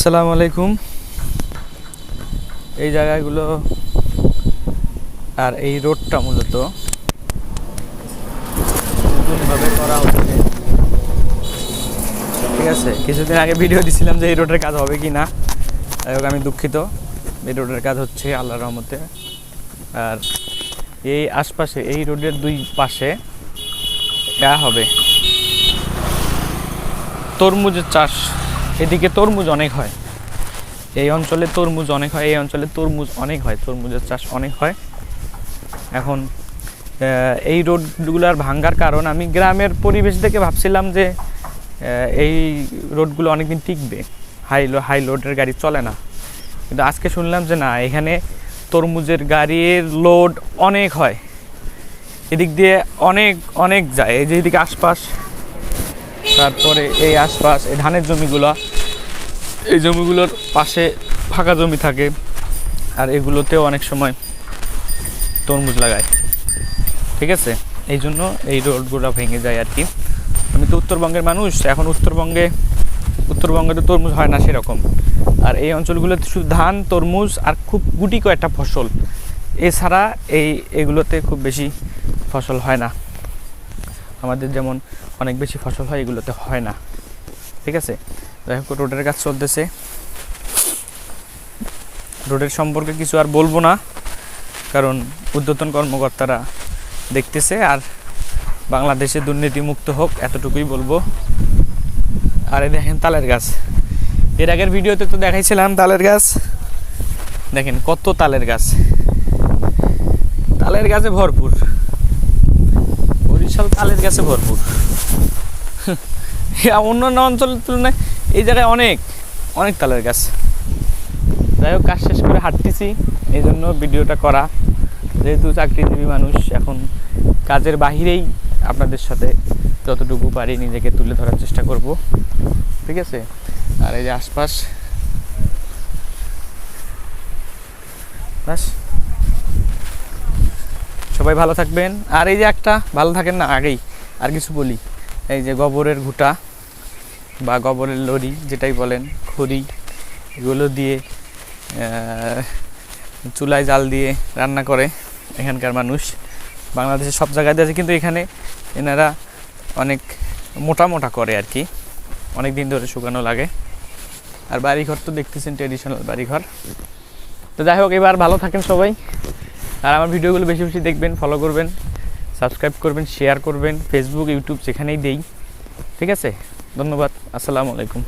আসসালামু আলাইকুম। এই জায়গাগুলো আর এই রোডটা মূলত নতুনভাবে করা হচ্ছে। ঠিক আছে, কিছুদিন আগে ভিডিও দিছিলাম যে এই রোডের কাজ হবে কি না যাই হোক, আমি দুঃখিত। এই রোডের কাজ হচ্ছে আল্লাহর রহমতে। আর এই আশপাশে, এই রোডের দুই পাশে হবে। তরমুজের চাষ এদিকে তরমুজ অনেক হয়। এই অঞ্চলে তরমুজ অনেক হয়, এই অঞ্চলে তরমুজ অনেক হয়, তরমুজের চাষ অনেক হয়। এখন এই রোডগুলার ভাঙ্গার কারণ আমি গ্রামের পরিবেশ থেকে ভাবছিলাম যে এই রোডগুলো অনেকদিন টিকবে। হাই হাই লোডের গাড়ি চলে না। কিন্তু আজকে শুনলাম যে না, এখানে তরমুজের গাড়ির লোড অনেক হয়। এদিক দিয়ে অনেক অনেক যায়। এই যে এদিকে আশপাশ তারপরে এই আশপাশ, এই ধানের জমিগুলো, এই জমিগুলোর পাশে ফাঁকা জমি থাকে আর এগুলোতেও অনেক সময় তরমুজ লাগায়। ঠিক আছে? এই জন্য এই রোডগুলো ভেঙে যায় আর কি। আমি তো উত্তরবঙ্গের মানুষ এখন উত্তরবঙ্গে উত্তরবঙ্গে তো তরমুজ হয় না সেরকম। আর এই অঞ্চলগুলোতে শুধু ধান, তরমুজ আর খুব গুটি কয়েকটা ফসল। এছাড়া এই, এগুলোতে খুব বেশি ফসল হয় না। আমাদের যেমন অনেক বেশি ফসল হয়, এগুলোতে হয় না। ঠিক আছে? যাই হোক, রোডের কাজ চলতেছে। রোডের সম্পর্কে কিছু আর বলব না, কারণ উদ্যতন কর্মকর্তারা দেখতেছে, আর বাংলাদেশে দুর্নীতিমুক্ত হোক, এতটুকুই বলব। আর এই দেখেন তালের গাছ। এর আগের ভিডিওতে তো দেখাইছিলাম তালের গাছ। দেখেন কত তালের গাছ। তালের গাছে ভরপুর। বরিশাল তালের গাছে ভরপুর। হ্যাঁ, অন্যান্য অঞ্চলের তুলনায় এই জায়গায় অনেক অনেক তালের গাছ। যাই হোক কাজ শেষ করে হাঁটতেছি এই জন্য ভিডিওটা করা। যেহেতু চাকরিজীবী মানুষ এখন কাজের বাহিরেই আপনাদের সাথে যতটুকু পারি নিজেকে তুলে ধরার চেষ্টা করব। ঠিক আছে? আর এই যে আশপাশ বাস সবাই ভালো থাকবেন। আর এই যে একটা, ভালো থাকেন না, আগেই আর কিছু বলি। এই যে গোবরের ঘুটা বা গোবরের লরি যেটাই বলেন, খড়ি, এগুলো দিয়ে চুলায় জাল দিয়ে রান্না করে এখানকার মানুষ। বাংলাদেশের সব জায়গায় আছে, কিন্তু এখানে এনারা অনেক মোটা মোটা করে আর কি। অনেক দিন ধরে শুকানো লাগে। আর বাড়িঘর তো দেখতেছেন ট্রেডিশনাল বাড়িঘর। তো যাই হোক, এবার ভালো থাকেন সবাই। আর আমার ভিডিওগুলো বেশি বেশি দেখবেন ফলো করবেন সাবস্ক্রাইব করবেন শেয়ার করবেন ফেসবুক ইউটিউব যেখানেই দেই। ঠিক আছে? ধন্যবাদ। আসসালামু আলাইকুম।